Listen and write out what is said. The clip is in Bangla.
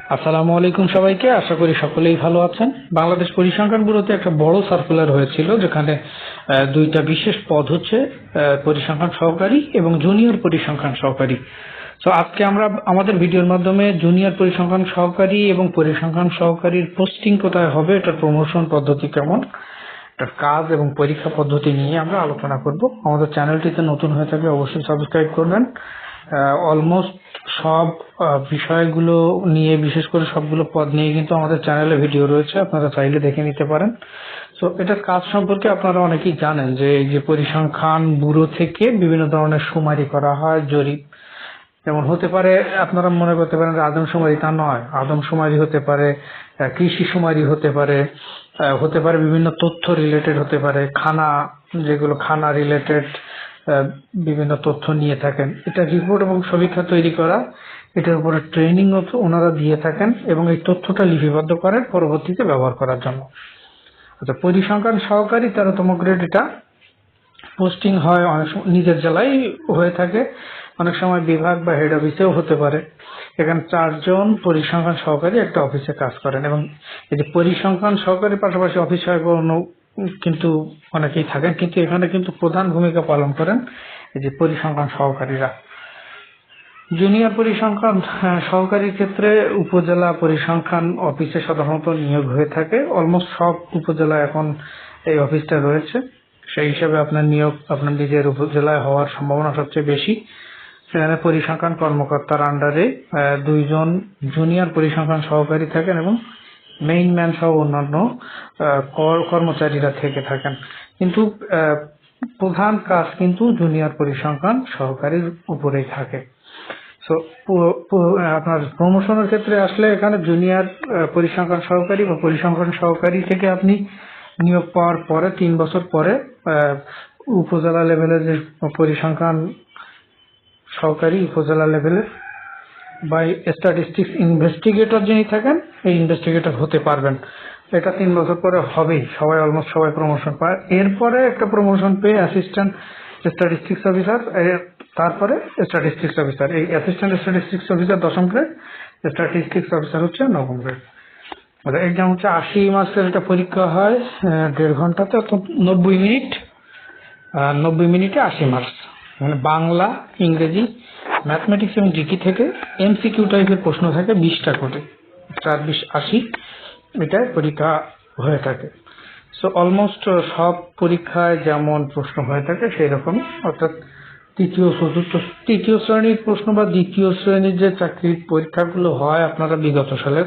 আসসালামু আলাইকুম সবাইকে। আশা করি সকলেই ভালো আছেন। বাংলাদেশ পরিসংখ্যান ব্যুরোতে একটা বড় সার্কুলার হয়েছিল, যেখানে দুইটা বিশেষ পদ হচ্ছে পরিসংখ্যান সহকারী এবং জুনিয়র পরিসংখ্যান সহকারী। তো আজকে আমরা আমাদের ভিডিওর মাধ্যমে জুনিয়র পরিসংখ্যান সহকারী এবং পরিসংখ্যান সহকারীর পোস্টিং কোথায় হবে, এটার প্রমোশন পদ্ধতি কেমন, এটার কাজ এবং পরীক্ষা পদ্ধতি নিয়ে আমরা আলোচনা করব। আমাদের চ্যানেলটিতে নতুন হয়ে থাকলে অবশ্যই সাবস্ক্রাইব করবেন। অলমোস্ট সব বিষয়গুলো নিয়ে, বিশেষ করে সবগুলো পদ নিয়ে কিন্তু আমাদের চ্যানেলে ভিডিও রয়েছে, আপনারা চাইলে দেখে নিতে পারেন। তো এটার কাজ সম্পর্কে আপনারা অনেকেই জানেন যে, এই যে পরিসংখ্যান ব্যুরো থেকে বিভিন্ন ধরনের সুমারি করা হয়, জরিপ। যেমন হতে পারে, আপনারা মনে করতে পারেন যে আদমশুমারি তা নয়। আদমশুমারি হতে পারে কৃষি সুমারি হতে পারে হতে পারে বিভিন্ন তথ্য রিলেটেড হতে পারে, খানা, যেগুলো খানা রিলেটেড বিভিন্ন তথ্য নিয়ে থাকেন। এটা রিপোর্ট এবং সমীক্ষা তৈরি করা, এটার উপরে ট্রেনিং ওনারা দিয়ে থাকেন এবং এই তথ্যটা লিপিবদ্ধ করেন পরবর্তীতে ব্যবহার করার জন্য। আচ্ছা পরিসংখ্যান সহকারী তেরোতম গ্রেড এটা। পোস্টিং হয় অনেক সময় নিজের জেলায় হয়ে থাকে। অনেক সময় বিভাগ বা হেড অফিসেও হতে পারে। এখানে চারজন পরিসংখ্যান সহকারী একটা অফিসে কাজ করেন এবং এই যে পরিসংখ্যান সহকারী পাশাপাশি অফিস সহায়ক কিন্তু অনেকেই থাকেন কিন্তু এখানে কিন্তু প্রধান ভূমিকা পালন করেন এই যে পরিসংখ্যান সহকারীরা। জুনিয়র পরিসংখ্যান আহ, সহকারীর ক্ষেত্রে উপজেলা পরিসংখ্যান অফিসে সাধারণত নিয়োগ হয়ে থাকে। অলমোস্ট সব উপজেলা এখন এই অফিসটা রয়েছে। সেই হিসাবে আপনার নিয়োগ আপনার নিজের উপজেলায় হওয়ার সম্ভাবনা সবচেয়ে বেশি। সেখানে পরিসংখ্যান কর্মকর্তার আন্ডারে দুইজন জুনিয়র পরিসংখ্যান সহকারী থাকেন এবং মেইন ম্যান সহ অন্যান্য কর্মচারীরা থেকে থাকেন। কিন্তু প্রধান কাজ কিন্তু জুনিয়র পরিসংখ্যান সহকারীর উপরেই থাকে। আপনার প্রমোশনের ক্ষেত্রে আসলে এখানে জুনিয়র পরিসংখ্যান সহকারী বা পরিসংখ্যান সহকারী থেকে আপনি নিয়োগ পাওয়ার পরে, তিন বছর পরে উপজেলা লেভেলের যে পরিসংখ্যান সহকারী, উপজেলা লেভেলের বা স্ট্যাটিস্টিক্স ইনভেস্টিগেটর যিনি থাকেন, এই ইনভেস্টিগেটর হতে পারবেন। এটা তিন বছর পরে হবেই, সবাই অলমোস্ট সবাই প্রমোশন পায়। এরপরে একটা প্রমোশন পেয়ে অ্যাসিস্ট্যান্ট স্ট্যাটিস্টিক্স অফিসার তারপরে স্ট্যাটিস্টিক্স অফিসার এই অ্যাসিস্ট্যান্ট স্ট্যাটিস্টিক্স অফিসার দশম গ্রেড স্ট্যাটিস্টিক্স অফিসার হচ্ছে নবম গ্রেড আচ্ছা এক্সাম হচ্ছে আশি মাসের একটা পরীক্ষা হয় দেড় ঘন্টাতে নব্বই মিনিট নব্বই মিনিটে আশি মার্কস মানে বাংলা, ইংরেজি ম্যাথমেটিক্স এবং জিকে থেকে এমসিকিউ টাইপের প্রশ্ন থাকে বিশটা করে। চার বিশ আশি এটায় পরীক্ষা হয়ে থাকে। সো অলমোস্ট সব পরীক্ষায় যেমন প্রশ্ন হয়ে থাকে সেই রকম অর্থাৎ তৃতীয়, চতুর্থ, তৃতীয় শ্রেণির প্রশ্ন বা দ্বিতীয় শ্রেণির যে চাকরির পরীক্ষাগুলো হয় আপনারা বিগত সালের